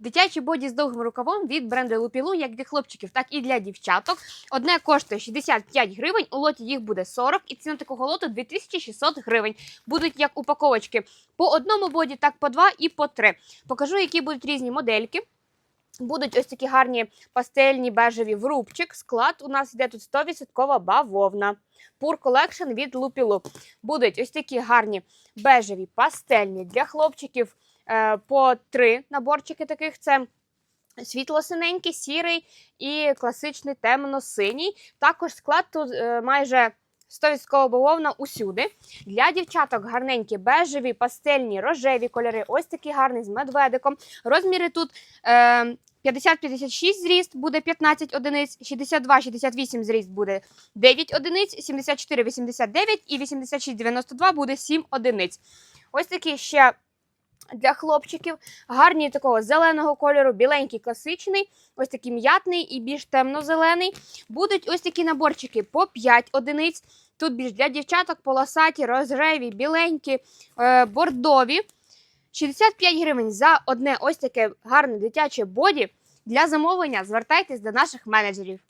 Дитячі боді з довгим рукавом від бренду Лупілу, як для хлопчиків, так і для дівчаток. Одне коштує 65 гривень, у лоті їх буде 40, і ціна такого лоту 2600 гривень. Будуть як упаковочки по одному боді, так по два і по три. Покажу, які будуть різні модельки. Будуть ось такі гарні пастельні бежеві в рубчик. Склад у нас йде тут 100% бавовна. Pure Collection від Лупілу. Будуть ось такі гарні бежеві пастельні для хлопчиків по три наборчики таких. Це світло-синенький, сірий і класичний темно-синій. Також склад тут е, майже 100% бавовна усюди. Для дівчаток гарненькі бежеві, пастельні, рожеві кольори. Ось такий гарний з медведиком. Розміри тут е, 50-56 зріст буде 15 одиниць, 62-68 зріст буде 9 одиниць, 74-89 і 86-92 буде 7 одиниць. Ось такі ще для хлопчиків. Гарні такого зеленого кольору, біленький класичний, ось такий м'ятний і більш темно-зелений. Будуть ось такі наборчики по 5 одиниць. Тут більш для дівчаток полосаті, розреві, біленькі, е, бордові. 65 гривень за одне ось таке гарне дитяче боді. Для замовлення звертайтесь до наших менеджерів.